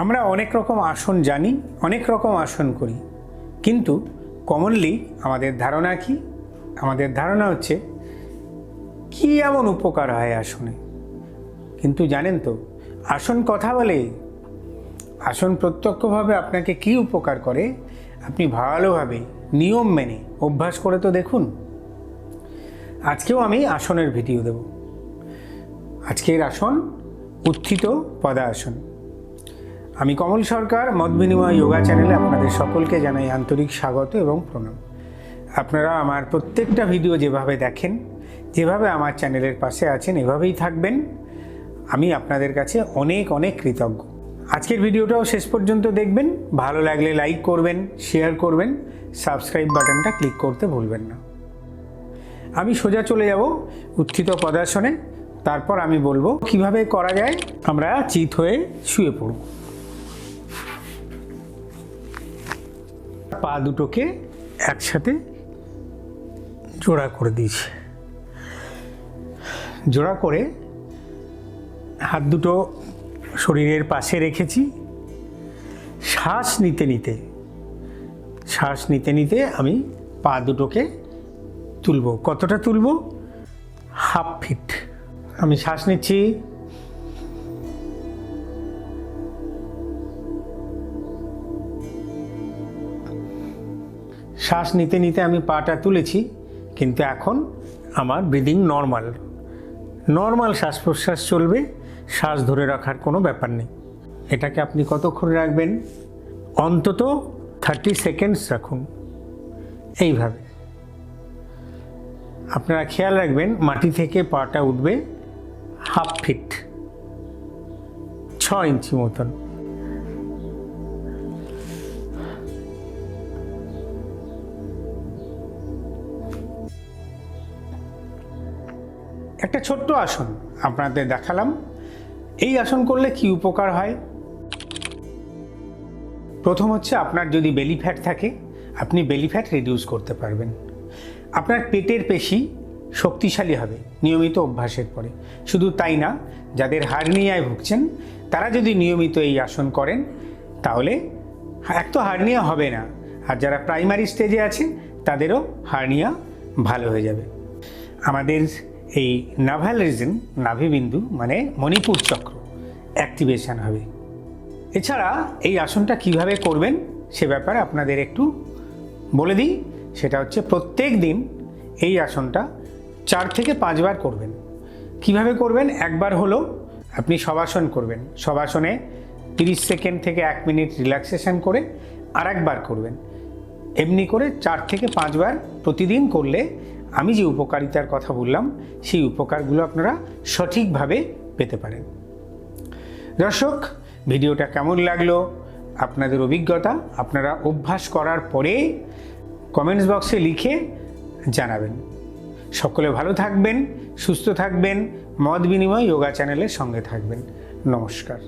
আমরা অনেক রকম আসন জানি, অনেক রকম আসন করি। কিন্তু কমনলি আমাদের ধারণা কি? আমাদের ধারণা হচ্ছে, কি এমন উপকার হয় আসনে? কিন্তু জানেন তো, আসন কথা বলে, আসন প্রত্যক্ষভাবে আপনাকে কি উপকার করে? আপনি ভালোভাবে নিয়ম মেনে অভ্যাস করে তো দেখুন। আজকেও আমি আসনের ভিডিও দেব। আজকের আসন উত্থিত পদাসন। আমি কমল সরকার, মত বিনিময় যোগা চ্যানেলে আপনাদের সকলকে জানাই আন্তরিক স্বাগত এবং প্রণাম। আপনারা আমার প্রত্যেকটা ভিডিও যেভাবে দেখেন, যেভাবে আমার চ্যানেলের পাশে আছেন, এভাবেই থাকবেন। আমি আপনাদের কাছে অনেক অনেক কৃতজ্ঞ। আজকের ভিডিওটাও শেষ পর্যন্ত দেখবেন। ভালো লাগলে লাইক করবেন, শেয়ার করবেন, সাবস্ক্রাইব বাটনটা ক্লিক করতে ভুলবেন না। আমি সোজা চলে যাব উত্থিত পদাসনে তারপর আমি বলব, কীভাবে করা যায়? আমরা চিত হয়ে শুয়ে পড়ব। পা দুটোকে একসাথে জোড়া করে দিয়েছি। জোড়া করে হাত দুটো শরীরের পাশে রেখেছি। শ্বাস নিতে নিতে, শ্বাস নিতে নিতে আমি পা দুটোকে তুলব। কতটা তুলব? Half feet. আমি শ্বাস নিচ্ছি শ্বাস নিতে নিতে আমি পাটা তুলেছি, কিন্তু এখন আমার ব্রিদিং নর্মাল নর্মাল শ্বাস প্রশ্বাস চলবে, শ্বাস ধরে রাখার কোনো ব্যাপার নেই। এটাকে আপনি কতক্ষণ রাখবেন? অন্তত থার্টি সেকেন্ডস রাখুন। এইভাবে। আপনারা খেয়াল রাখবেন, মাটি থেকে পাটা উঠবে হাফ ফিট ছ ইঞ্চি মতন। একটা ছোট্ট আসন আপনাদের দেখালাম। এই আসন করলে কি উপকার হয়? প্রথম হচ্ছে আপনার যদি বেলি ফ্যাট থাকে, আপনি বেলি ফ্যাট রিডিউস করতে পারবেন। আপনার পেটের পেশি শক্তিশালী হবে, নিয়মিত অভ্যাসের পরে। শুধু তাই না, যাদের হার্নিয়ায় ভুগছেন, তারা যদি নিয়মিত এই আসন করেন, তাহলে এক তো হার্নিয়া হবে না, আর যারা প্রাইমারি স্টেজে আছে, তাদেরও হার্নিয়া ভালো হয়ে যাবে। আমাদের এই নাভাল রিজন নাভিবিন্দু মানে মণিপুর চক্র অ্যাক্টিভেশন হবে। এছাড়া এই আসনটা কীভাবে করবেন, সে ব্যাপারে আপনাদের একটু বলে দিই। সেটা হচ্ছে প্রত্যেক দিন এই আসনটা চার থেকে পাঁচবার করবেন। কীভাবে করবেন? একবার হলো আপনি সবাসন করবেন। সবাসনে তিরিশ সেকেন্ড থেকে এক মিনিট রিল্যাক্সেশন করে আর একবার করবেন। এমনি করে চার থেকে পাঁচবার প্রতিদিন করলে আমি যে উপকারিতার কথা বললাম, সেই উপকারগুলো আপনারা সঠিকভাবে পেতে পারেন। দর্শক, ভিডিওটা কেমন লাগল? আপনাদের অভিজ্ঞতা আপনারা অভ্যাস করার পরে কমেন্টস বক্সে লিখে জানাবেন। সকলে ভালো থাকবেন, সুস্থ থাকবেন, মত বিনিময় যোগা চ্যানেলের সঙ্গে থাকবেন। নমস্কার।